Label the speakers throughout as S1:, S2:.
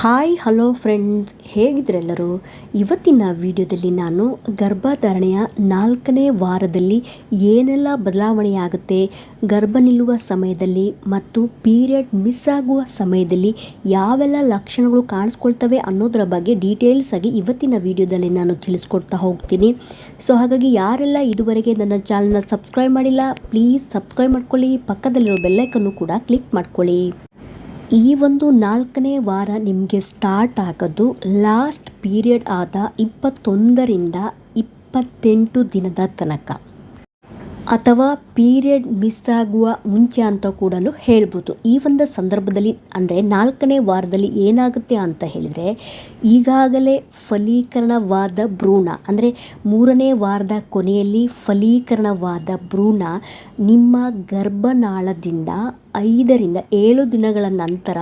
S1: Hi, hello friends. ಹೇಗಿದ್ರೆಲ್ಲರೂ ಇವತ್ತಿನ ವಿಡಿಯೋದಲ್ಲಿ ನಾನು ಗರ್ಭಧಾರಣೆಯ ನಾಲ್ಕನೇ ವಾರದಲ್ಲಿ ಏನೆಲ್ಲ ಬದಲಾವಣೆಯಾಗುತ್ತೆ ಗರ್ಭ ನಿಲ್ಲುವ ಸಮಯದಲ್ಲಿ ಮತ್ತು ಪೀರಿಯಡ್ ಮಿಸ್ ಆಗುವ ಸಮಯದಲ್ಲಿ ಯಾವೆಲ್ಲ ಲಕ್ಷಣಗಳು ಕಾಣಿಸ್ಕೊಳ್ತವೆ ಅನ್ನೋದರ ಬಗ್ಗೆ ಡೀಟೇಲ್ಸ್ ಆಗಿ ಇವತ್ತಿನ ವಿಡಿಯೋದಲ್ಲಿ ನಾನು ತಿಳಿಸ್ಕೊಡ್ತಾ ಹೋಗ್ತೀನಿ. ಸೊ, ಹಾಗಾಗಿ ಯಾರೆಲ್ಲ ಇದುವರೆಗೆ ನನ್ನ ಚಾನಲ್ನ ಸಬ್ಸ್ಕ್ರೈಬ್ ಮಾಡಿಲ್ಲ, ಪ್ಲೀಸ್ ಸಬ್ಸ್ಕ್ರೈಬ್ ಮಾಡ್ಕೊಳ್ಳಿ. ಪಕ್ಕದಲ್ಲಿರೋ ಬೆಲ್ಲೈಕನ್ನು ಕೂಡ ಕ್ಲಿಕ್ ಮಾಡ್ಕೊಳ್ಳಿ. ಈ ಒಂದು ನಾಲ್ಕನೇ ವಾರ ನಿಮಗೆ ಸ್ಟಾರ್ಟ್ ಆಗೋದು ಲಾಸ್ಟ್ ಪೀರಿಯಡ್ ಆದ ಇಪ್ಪತ್ತೊಂದರಿಂದ ಇಪ್ಪತ್ತೆಂಟು ದಿನದ ತನಕ. ಅಥವಾ ಪೀರಿಯಡ್ ಮಿಸ್ ಆಗುವ ಮುಂಚೆ ಅಂತ ಕೂಡ ಹೇಳ್ಬೋದು. ಈ ಒಂದು ಸಂದರ್ಭದಲ್ಲಿ ಅಂದರೆ ನಾಲ್ಕನೇ ವಾರದಲ್ಲಿ ಏನಾಗುತ್ತೆ ಅಂತ ಹೇಳಿದರೆ, ಈಗಾಗಲೇ ಫಲೀಕರಣವಾದ ಭ್ರೂಣ, ಅಂದರೆ ಮೂರನೇ ವಾರದ ಕೊನೆಯಲ್ಲಿ ಫಲೀಕರಣವಾದ ಭ್ರೂಣ ನಿಮ್ಮ ಗರ್ಭನಾಳದಿಂದ ಐದರಿಂದ ಏಳು ದಿನಗಳ ನಂತರ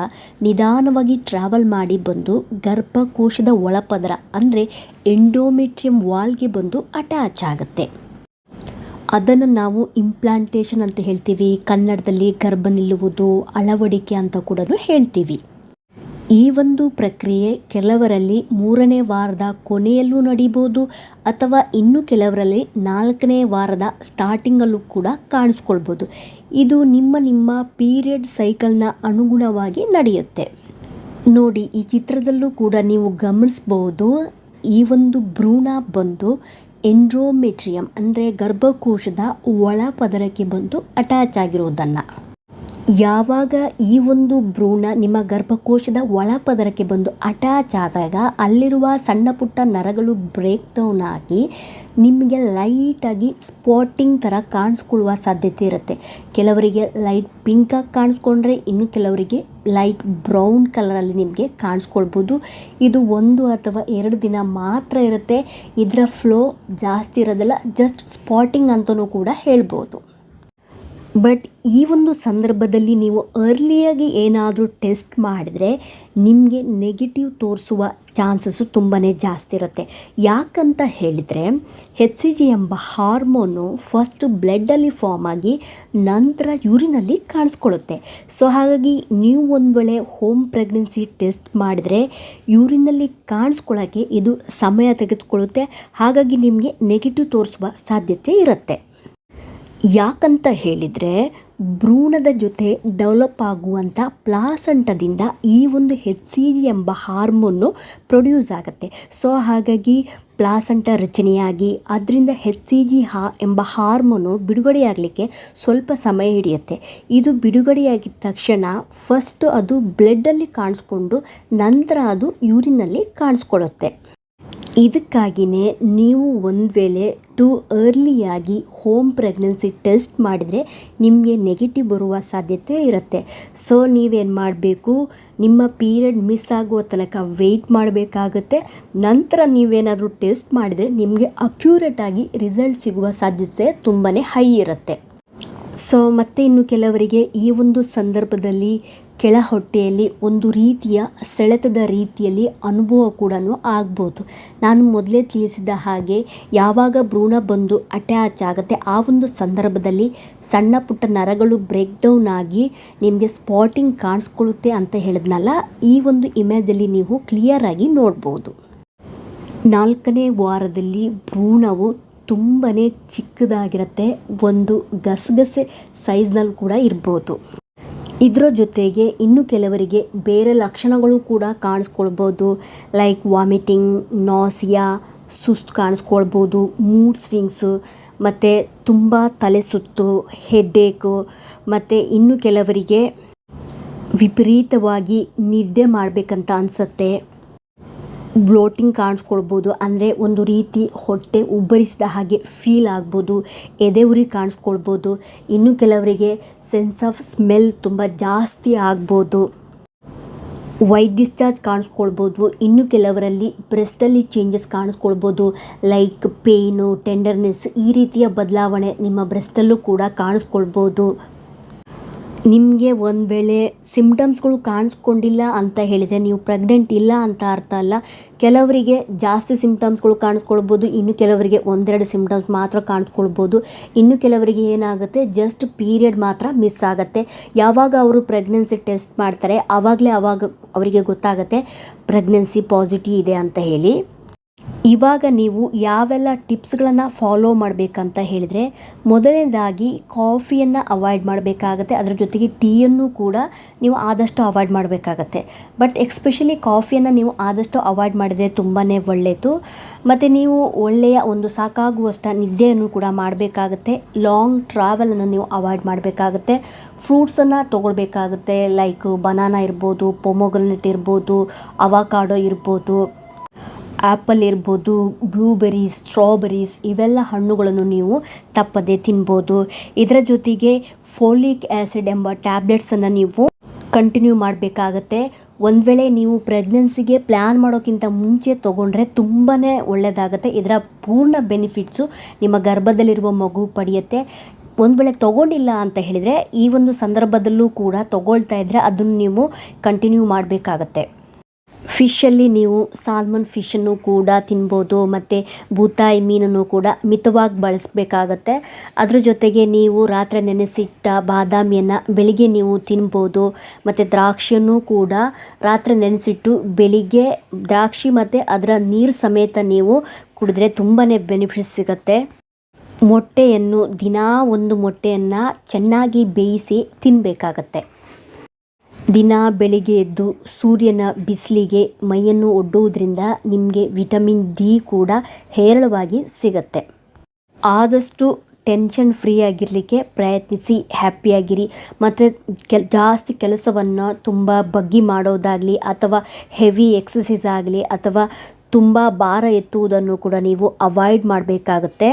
S1: ನಿಧಾನವಾಗಿ ಟ್ರಾವೆಲ್ ಮಾಡಿ ಬಂದು ಗರ್ಭಕೋಶದ ಒಳಪದರ, ಅಂದರೆ ಎಂಡೋಮೆಟ್ರಿಯಂ ವಾಲ್ಗೆ ಬಂದು ಅಟ್ಯಾಚ್ ಆಗುತ್ತೆ. ಅದನ್ನು ನಾವು ಇಂಪ್ಲಾಂಟೇಷನ್ ಅಂತ ಹೇಳ್ತೀವಿ. ಕನ್ನಡದಲ್ಲಿ ಗರ್ಭ ನಿಲ್ಲುವುದು, ಅಳವಡಿಕೆ ಅಂತ ಕೂಡ ಹೇಳ್ತೀವಿ. ಈ ಒಂದು ಪ್ರಕ್ರಿಯೆ ಕೆಲವರಲ್ಲಿ ಮೂರನೇ ವಾರದ ಕೊನೆಯಲ್ಲೂ ನಡಿಬೋದು, ಅಥವಾ ಇನ್ನು ಕೆಲವರಲ್ಲಿ ನಾಲ್ಕನೇ ವಾರದ ಸ್ಟಾರ್ಟಿಂಗಲ್ಲೂ ಕೂಡ ಕಾಣಿಸ್ಕೊಳ್ಬೋದು. ಇದು ನಿಮ್ಮ ನಿಮ್ಮ ಪೀರಿಯಡ್ ಸೈಕಲ್ನ ಅನುಗುಣವಾಗಿ ನಡೆಯುತ್ತೆ. ನೋಡಿ, ಈ ಚಿತ್ರದಲ್ಲೂ ಕೂಡ ನೀವು ಗಮನಿಸ್ಬೋದು, ಈ ಒಂದು ಭ್ರೂಣ ಬಂದು ಎಂಡ್ರೋಮೆಟ್ರಿಯಂ ಅಂದರೆ ಗರ್ಭಕೋಶದ ಒಳ ಪದರಕ್ಕೆ ಬಂದು ಅಟ್ಯಾಚ್ ಆಗಿರೋದನ್ನು. ಯಾವಾಗ ಈ ಒಂದು ಭ್ರೂಣ ನಿಮ್ಮ ಗರ್ಭಕೋಶದ ಒಳ ಪದರಕ್ಕೆ ಬಂದು ಅಟ್ಯಾಚ್ ಆದಾಗ ಅಲ್ಲಿರುವ ಸಣ್ಣ ಪುಟ್ಟ ನರಗಳು ಬ್ರೇಕ್ ಡೌನ್ ಆಗಿ ನಿಮಗೆ ಲೈಟಾಗಿ ಸ್ಪಾಟಿಂಗ್ ಥರ ಕಾಣಿಸ್ಕೊಳ್ಳುವ ಸಾಧ್ಯತೆ ಇರುತ್ತೆ. ಕೆಲವರಿಗೆ ಲೈಟ್ ಪಿಂಕಾಗಿ ಕಾಣಿಸ್ಕೊಂಡ್ರೆ, ಇನ್ನು ಕೆಲವರಿಗೆ ಲೈಟ್ ಬ್ರೌನ್ ಕಲರಲ್ಲಿ ನಿಮಗೆ ಕಾಣಿಸ್ಕೊಳ್ಬೋದು. ಇದು ಒಂದು ಅಥವಾ ಎರಡು ದಿನ ಮಾತ್ರ ಇರುತ್ತೆ. ಇದರ ಫ್ಲೋ ಜಾಸ್ತಿ ಇರೋದಿಲ್ಲ ಜಸ್ಟ್ ಸ್ಪಾಟಿಂಗ್ ಅಂತಲೂ ಕೂಡ ಹೇಳ್ಬೋದು. ಬಟ್ ಈ ಒಂದು ಸಂದರ್ಭದಲ್ಲಿ ನೀವು ಅರ್ಲಿಯಾಗಿ ಏನಾದರೂ ಟೆಸ್ಟ್ ಮಾಡಿದರೆ ನಿಮಗೆ ನೆಗೆಟಿವ್ ತೋರಿಸುವ ಚಾನ್ಸಸ್ಸು ತುಂಬಾ ಜಾಸ್ತಿ ಇರುತ್ತೆ. ಯಾಕಂತ ಹೇಳಿದರೆ ಹೆಚ್ ಸಿ ಜಿ ಎಂಬ ಹಾರ್ಮೋನು ಫಸ್ಟ್ ಬ್ಲಡ್ಡಲ್ಲಿ ಫಾರ್ಮ್ ಆಗಿ ನಂತರ ಯೂರಿನಲ್ಲಿ ಕಾಣಿಸ್ಕೊಳ್ಳುತ್ತೆ. ಸೊ ಹಾಗಾಗಿ ನೀವು ಒಂದು ವೇಳೆ ಹೋಮ್ ಪ್ರೆಗ್ನೆನ್ಸಿ ಟೆಸ್ಟ್ ಮಾಡಿದರೆ ಯೂರಿನಲ್ಲಿ ಕಾಣಿಸ್ಕೊಳ್ಳೋಕ್ಕೆ ಇದು ಸಮಯ ತೆಗೆದುಕೊಳ್ಳುತ್ತೆ. ಹಾಗಾಗಿ ನಿಮಗೆ ನೆಗೆಟಿವ್ ತೋರಿಸುವ ಸಾಧ್ಯತೆ ಇರುತ್ತೆ. ಯಾಕಂತ ಹೇಳಿದರೆ ಭ್ರೂಣದ ಜೊತೆ ಡೆವಲಪ್ ಆಗುವಂಥ ಪ್ಲಾಸಂಟದಿಂದ ಈ ಒಂದು ಹೆಚ್ ಸಿ ಜಿ ಎಂಬ ಹಾರ್ಮೋನು ಪ್ರೊಡ್ಯೂಸ್ ಆಗುತ್ತೆ. ಸೊ ಹಾಗಾಗಿ ಪ್ಲಾಸಂಟ ರಚನೆಯಾಗಿ ಅದರಿಂದ ಹೆಚ್ ಸಿ ಜಿ ಹಾ ಎಂಬ ಹಾರ್ಮೋನು ಬಿಡುಗಡೆಯಾಗಲಿಕ್ಕೆ ಸ್ವಲ್ಪ ಸಮಯ ಹಿಡಿಯುತ್ತೆ. ಇದು ಬಿಡುಗಡೆಯಾಗಿದ್ದ ತಕ್ಷಣ ಫಸ್ಟ್ ಅದು ಬ್ಲಡ್ಡಲ್ಲಿ ಕಾಣಿಸ್ಕೊಂಡು ನಂತರ ಅದು ಯೂರಿನಲ್ಲಿ ಕಾಣಿಸ್ಕೊಳ್ಳುತ್ತೆ. ಇದಕ್ಕಾಗಿಯೇ ನೀವು ಒಂದು ವೇಳೆ ಟು ಅರ್ಲಿಯಾಗಿ ಹೋಮ್ ಪ್ರೆಗ್ನೆನ್ಸಿ ಟೆಸ್ಟ್ ಮಾಡಿದರೆ ನಿಮಗೆ ನೆಗೆಟಿವ್ ಬರುವ ಸಾಧ್ಯತೆ ಇರುತ್ತೆ. ಸೊ ನೀವೇನು ಮಾಡಬೇಕು? ನಿಮ್ಮ ಪೀರಿಯಡ್ ಮಿಸ್ ಆಗುವ ತನಕ ವೆಯ್ಟ್ ಮಾಡಬೇಕಾಗುತ್ತೆ. ನಂತರ ನೀವೇನಾದರೂ ಟೆಸ್ಟ್ ಮಾಡಿದರೆ ನಿಮಗೆ ಅಕ್ಯೂರೇಟಾಗಿ ರಿಸಲ್ಟ್ ಸಿಗುವ ಸಾಧ್ಯತೆ ತುಂಬಾ ಹೈ ಇರುತ್ತೆ. ಸೊ ಮತ್ತೆ ಇನ್ನು ಕೆಲವರಿಗೆ ಈ ಒಂದು ಸಂದರ್ಭದಲ್ಲಿ ಕೆಳ ಹೊಟ್ಟೆಯಲ್ಲಿ ಒಂದು ರೀತಿಯ ಸೆಳೆತದ ರೀತಿಯಲ್ಲಿ ಅನುಭವ ಕೂಡ ಆಗ್ಬೋದು. ನಾನು ಮೊದಲೇ ತಿಳಿಸಿದ ಹಾಗೆ ಯಾವಾಗ ಭ್ರೂಣ ಬಂದು ಅಟ್ಯಾಚ್ ಆಗುತ್ತೆ, ಆ ಒಂದು ಸಂದರ್ಭದಲ್ಲಿ ಸಣ್ಣ ಪುಟ್ಟ ನರಗಳು ಬ್ರೇಕ್ ಡೌನ್ ಆಗಿ ನಿಮಗೆ ಸ್ಪಾಟಿಂಗ್ ಕಾಣಿಸ್ಕೊಳ್ಳುತ್ತೆ ಅಂತ ಹೇಳಿದ್ನಲ್ಲ, ಈ ಒಂದು ಇಮೇಜಲ್ಲಿ ನೀವು ಕ್ಲಿಯರಾಗಿ ನೋಡ್ಬೋದು. ನಾಲ್ಕನೇ ವಾರದಲ್ಲಿ ಭ್ರೂಣವು ತುಂಬಾ ಚಿಕ್ಕದಾಗಿರುತ್ತೆ. ಒಂದು ಗಸಗಸೆ ಸೈಜ್ನಲ್ಲಿ ಕೂಡ ಇರ್ಬೋದು. ಇದರ ಜೊತೆಗೆ ಇನ್ನು ಕೆಲವರಿಗೆ ಬೇರೆ ಲಕ್ಷಣಗಳು ಕೂಡ ಕಾಣಿಸ್ಕೊಳ್ಬೋದು. ಲೈಕ್ ವಾಮಿಟಿಂಗ್ ನಾಸಿಯಾ ಸುಸ್ತು ಕಾಣಿಸ್ಕೊಳ್ಬೋದು ಮೂಡ್ ಸ್ವಿಂಗ್ಸು ಮತ್ತು ತುಂಬ ತಲೆ ಸುತ್ತು ಹೆಡ್ಡೇಕು ಮತ್ತು ಇನ್ನು ಕೆಲವರಿಗೆ ವಿಪರೀತವಾಗಿ ನಿದ್ದೆ ಮಾಡಬೇಕಂತ ಅನಿಸುತ್ತೆ. ಬ್ಲೋಟಿಂಗ್ ಕಾಣಿಸ್ಕೊಳ್ಬೋದು, ಅಂದರೆ ಒಂದು ರೀತಿ ಹೊಟ್ಟೆ ಉಬ್ಬರಿಸಿದ ಹಾಗೆ ಫೀಲ್ ಆಗ್ಬೋದು ಎದೆ ಉರಿ ಕಾಣಿಸ್ಕೊಳ್ಬೋದು, ಇನ್ನು ಕೆಲವರಿಗೆ ಸೆನ್ಸ್ ಆಫ್ ಸ್ಮೆಲ್ ತುಂಬ ಜಾಸ್ತಿ ಆಗ್ಬೋದು. ವೈಟ್ ಡಿಸ್ಚಾರ್ಜ್ ಕಾಣಿಸ್ಕೊಳ್ಬೋದು, ಇನ್ನು ಕೆಲವರಲ್ಲಿ ಬ್ರೆಸ್ಟಲ್ಲಿ ಚೇಂಜಸ್ ಕಾಣಿಸ್ಕೊಳ್ಬೋದು ಲೈಕ್ ಪೇಯ್ನು ಟೆಂಡರ್ನೆಸ್ ಈ ರೀತಿಯ ಬದಲಾವಣೆ ನಿಮ್ಮ ಬ್ರೆಸ್ಟಲ್ಲೂ ಕೂಡ ಕಾಣಿಸ್ಕೊಳ್ಬೋದು. ನಿಮಗೆ ಒಂದು ವೇಳೆ ಸಿಮ್ಟಮ್ಸ್ಗಳು ಕಾಣಿಸ್ಕೊಂಡಿಲ್ಲ ಅಂತ ಹೇಳಿದರೆ, ನೀವು ಪ್ರೆಗ್ನೆಂಟ್ ಇಲ್ಲ ಅಂತ ಅರ್ಥ ಅಲ್ಲ. ಕೆಲವರಿಗೆ ಜಾಸ್ತಿ ಸಿಮ್ಟಮ್ಸ್ಗಳು ಕಾಣಿಸ್ಕೊಳ್ಬೋದು, ಇನ್ನು ಕೆಲವರಿಗೆ ಒಂದೆರಡು ಸಿಮ್ಟಮ್ಸ್ ಮಾತ್ರ ಕಾಣಿಸ್ಕೊಳ್ಬೋದು. ಇನ್ನು ಕೆಲವರಿಗೆ ಏನಾಗುತ್ತೆ ಜಸ್ಟ್ ಪೀರಿಯಡ್ ಮಾತ್ರ ಮಿಸ್ ಆಗುತ್ತೆ. ಯಾವಾಗ ಅವರು ಪ್ರೆಗ್ನೆನ್ಸಿ ಟೆಸ್ಟ್ ಮಾಡ್ತಾರೆ ಆವಾಗಲೇ ಅವಾಗ ಅವರಿಗೆ ಗೊತ್ತಾಗುತ್ತೆ ಪ್ರೆಗ್ನೆನ್ಸಿ ಪಾಸಿಟಿವ್ ಇದೆ ಅಂತ ಹೇಳಿ. ಇವಾಗ ನೀವು ಯಾವೆಲ್ಲ ಟಿಪ್ಸ್ಗಳನ್ನು ಫಾಲೋ ಮಾಡಬೇಕಂತ ಹೇಳಿದರೆ, ಮೊದಲನೇದಾಗಿ ಕಾಫಿಯನ್ನು ಅವಾಯ್ಡ್ ಮಾಡಬೇಕಾಗತ್ತೆ. ಅದರ ಜೊತೆಗೆ ಟೀಯನ್ನು ಕೂಡ ನೀವು ಆದಷ್ಟು ಅವಾಯ್ಡ್ ಮಾಡಬೇಕಾಗತ್ತೆ. ಬಟ್ ಎಕ್ಸ್ಪೆಷಲಿ ಕಾಫಿಯನ್ನು ನೀವು ಆದಷ್ಟು ಅವಾಯ್ಡ್ ಮಾಡಿದರೆ ತುಂಬಾ ಒಳ್ಳೆಯದು ಮತ್ತು ನೀವು ಒಳ್ಳೆಯ ಒಂದು ಸಾಕಾಗುವಷ್ಟು ನಿದ್ದೆಯನ್ನು ಕೂಡ ಮಾಡಬೇಕಾಗತ್ತೆ. ಲಾಂಗ್ ಟ್ರಾವೆಲನ್ನು ನೀವು ಅವಾಯ್ಡ್ ಮಾಡಬೇಕಾಗತ್ತೆ. ಫ್ರೂಟ್ಸನ್ನು ತೊಗೊಳ್ಬೇಕಾಗುತ್ತೆ. ಲೈಕ್ ಬನಾನಾ ಇರ್ಬೋದು, ಪೊಮೊಗ್ರನೆಟ್ ಇರ್ಬೋದು, ಅವಾಕಾಡೋ ಇರ್ಬೋದು. ಆ್ಯಪಲ್ ಇರ್ಬೋದು ಬ್ಲೂಬೆರೀಸ್ ಸ್ಟ್ರಾಬೆರೀಸ್ ಇವೆಲ್ಲ ಹಣ್ಣುಗಳನ್ನು ನೀವು ತಪ್ಪದೆ ತಿನ್ಬೋದು. ಇದರ ಜೊತೆಗೆ ಫೋಲಿಕ್ ಆ್ಯಸಿಡ್ ಎಂಬ ಟ್ಯಾಬ್ಲೆಟ್ಸನ್ನು ನೀವು ಕಂಟಿನ್ಯೂ ಮಾಡಬೇಕಾಗತ್ತೆ. ಒಂದು ವೇಳೆ ನೀವು ಪ್ರೆಗ್ನೆನ್ಸಿಗೆ ಪ್ಲ್ಯಾನ್ ಮಾಡೋಕ್ಕಿಂತ ಮುಂಚೆ ತೊಗೊಂಡ್ರೆ ತುಂಬಾ ಒಳ್ಳೆಯದಾಗುತ್ತೆ ಇದರ ಪೂರ್ಣ ಬೆನಿಫಿಟ್ಸು ನಿಮ್ಮ ಗರ್ಭದಲ್ಲಿರುವ ಮಗು ಪಡೆಯುತ್ತೆ. ಒಂದು ವೇಳೆ ತೊಗೊಂಡಿಲ್ಲ ಅಂತ ಹೇಳಿದರೆ ಈ ಒಂದು ಸಂದರ್ಭದಲ್ಲೂ ಕೂಡ ತೊಗೊಳ್ತಾ ಇದ್ದರೆ ಅದನ್ನು ನೀವು ಕಂಟಿನ್ಯೂ ಮಾಡಬೇಕಾಗತ್ತೆ. ಫಿಶಲ್ಲಿ ನೀವು ಸಾಲ್ಮನ್ ಫಿಶನ್ನು ಕೂಡ ತಿನ್ಬೋದು, ಮತ್ತು ಬೂತಾಯಿ ಮೀನನ್ನು ಕೂಡ ಮಿತವಾಗಿ ಬಳಸಬೇಕಾಗತ್ತೆ. ಅದ್ರ ಜೊತೆಗೆ ನೀವು ರಾತ್ರಿ ನೆನೆಸಿಟ್ಟ ಬಾದಾಮಿಯನ್ನು ಬೆಳಿಗ್ಗೆ ನೀವು ತಿನ್ಬೋದು, ಮತ್ತು ದ್ರಾಕ್ಷಿಯನ್ನು ಕೂಡ ರಾತ್ರಿ ನೆನೆಸಿಟ್ಟು ಬೆಳಿಗ್ಗೆ ದ್ರಾಕ್ಷಿ ಮತ್ತು ಅದರ ನೀರು ಸಮೇತ ನೀವು ಕುಡಿದ್ರೆ ತುಂಬಾ ಬೆನಿಫಿಟ್ಸ್ ಸಿಗುತ್ತೆ. ಮೊಟ್ಟೆಯನ್ನು ದಿನಾ ಒಂದು ಮೊಟ್ಟೆಯನ್ನು ಚೆನ್ನಾಗಿ ಬೇಯಿಸಿ ತಿನ್ನಬೇಕಾಗತ್ತೆ ದಿನ ಬೆಳಿಗ್ಗೆ ಎದ್ದು ಸೂರ್ಯನ ಬಿಸಿಲಿಗೆ ಮೈಯನ್ನು ಒಡ್ಡುವುದರಿಂದ ನಿಮಗೆ ವಿಟಮಿನ್ ಡಿ ಕೂಡ ಹೇರಳವಾಗಿ ಸಿಗತ್ತೆ. ಆದಷ್ಟು ಟೆನ್ಷನ್ ಫ್ರೀ ಆಗಿರಲಿಕ್ಕೆ ಪ್ರಯತ್ನಿಸಿ ಹ್ಯಾಪಿಯಾಗಿರಿ ಮತ್ತು ಕೆಲ್, ಜಾಸ್ತಿ ಕೆಲಸವನ್ನು ತುಂಬ ಬಗ್ಗಿ ಮಾಡೋದಾಗಲಿ ಅಥವಾ ಹೆವಿ ಎಕ್ಸಸೈಸ್ ಆಗಲಿ ಅಥವಾ ತುಂಬ ಭಾರ ಎತ್ತುವುದನ್ನು ಕೂಡ ನೀವು ಅವಾಯ್ಡ್ ಮಾಡಬೇಕಾಗತ್ತೆ.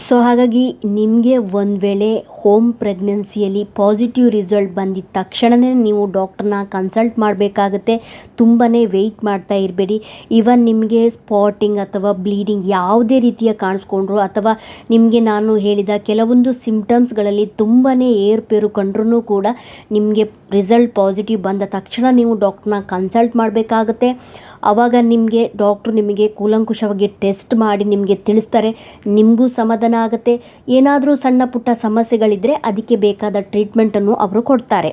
S1: ಸೊ ಹಾಗಾಗಿ ನಿಮಗೆ ಒಂದು ವೇಳೆ ಹೋಮ್ ಪ್ರೆಗ್ನೆನ್ಸಿಯಲ್ಲಿ ಪಾಸಿಟಿವ್ ರಿಸಲ್ಟ್ ಬಂದಿದ್ದ ತಕ್ಷಣವೇ ನೀವು ಡಾಕ್ಟ್ರನ್ನ ಕನ್ಸಲ್ಟ್ ಮಾಡಬೇಕಾಗುತ್ತೆ. ತುಂಬಾ ವೆಯ್ಟ್ ಮಾಡ್ತಾ ಇರಬೇಡಿ. ಈವನ್ ನಿಮಗೆ ಸ್ಪಾಟಿಂಗ್ ಅಥವಾ ಬ್ಲೀಡಿಂಗ್ ಯಾವುದೇ ರೀತಿಯ ಕಾಣಿಸ್ಕೊಂಡ್ರು ಅಥವಾ ನಿಮಗೆ ನಾನು ಹೇಳಿದ ಕೆಲವೊಂದು ಸಿಂಪ್ಟಮ್ಸ್ಗಳಲ್ಲಿ ತುಂಬಾ ಏರುಪೇರು ಕಂಡ್ರೂ ಕೂಡ ನಿಮಗೆ ರಿಸಲ್ಟ್ ಪಾಸಿಟಿವ್ ಬಂದ ತಕ್ಷಣ ನೀವು ಡಾಕ್ಟ್ರನ್ನ ಕನ್ಸಲ್ಟ್ ಮಾಡಬೇಕಾಗುತ್ತೆ. ಆವಾಗ ನಿಮಗೆ ಡಾಕ್ಟ್ರು ನಿಮಗೆ ಕೂಲಂಕುಷವಾಗಿ ಟೆಸ್ಟ್ ಮಾಡಿ ನಿಮಗೆ ತಿಳಿಸ್ತಾರೆ. ನಿಮಗೂ ಸಮಾಧಾನ ಆಗುತ್ತೆ. ಏನಾದರೂ ಸಣ್ಣ ಪುಟ್ಟ ಸಮಸ್ಯೆಗಳಿದ್ದರೆ ಅದಕ್ಕೆ ಬೇಕಾದ ಟ್ರೀಟ್ಮೆಂಟನ್ನು ಅವರು ಕೊಡ್ತಾರೆ.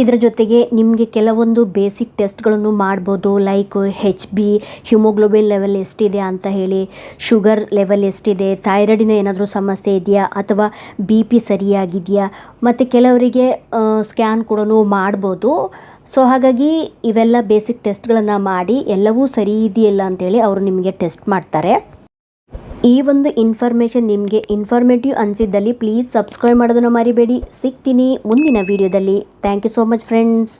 S1: ಇದರ ಜೊತೆಗೆ ನಿಮಗೆ ಕೆಲವೊಂದು ಬೇಸಿಕ್ ಟೆಸ್ಟ್ಗಳನ್ನು ಮಾಡ್ಬೋದು. Like H B haemoglobin level ಎಷ್ಟಿದೆ ಅಂತ ಹೇಳಿ ಶುಗರ್ ಲೆವೆಲ್ ಎಷ್ಟಿದೆ ಥೈರಾಯ್ಡಿನ ಏನಾದರೂ ಸಮಸ್ಯೆ ಇದೆಯಾ ಅಥವಾ ಬಿ ಪಿ ಸರಿಯಾಗಿದೆಯಾ? ಮತ್ತು ಕೆಲವರಿಗೆ ಸ್ಕ್ಯಾನ್ ಕೂಡ ಮಾಡ್ಬೋದು. ಸೊ ಹಾಗಾಗಿ ಇವೆಲ್ಲ ಬೇಸಿಕ್ ಟೆಸ್ಟ್ಗಳನ್ನು ಮಾಡಿ ಎಲ್ಲವೂ ಸರಿ ಇದೆಯಲ್ಲ ಅಂತೇಳಿ ಅವರು ನಿಮಗೆ ಟೆಸ್ಟ್ ಮಾಡ್ತಾರೆ. ಈ ಒಂದು ಇನ್ಫಾರ್ಮೇಷನ್ ನಿಮಗೆ ಇನ್ಫಾರ್ಮೇಟಿವ್ ಅನಿಸಿದ್ದಲ್ಲಿ ಪ್ಲೀಸ್ ಸಬ್ಸ್ಕ್ರೈಬ್ ಮಾಡೋದನ್ನು ಮರಿಬೇಡಿ. ಸಿಗ್ತೀನಿ ಮುಂದಿನ ವೀಡಿಯೋದಲ್ಲಿ thank you so much friends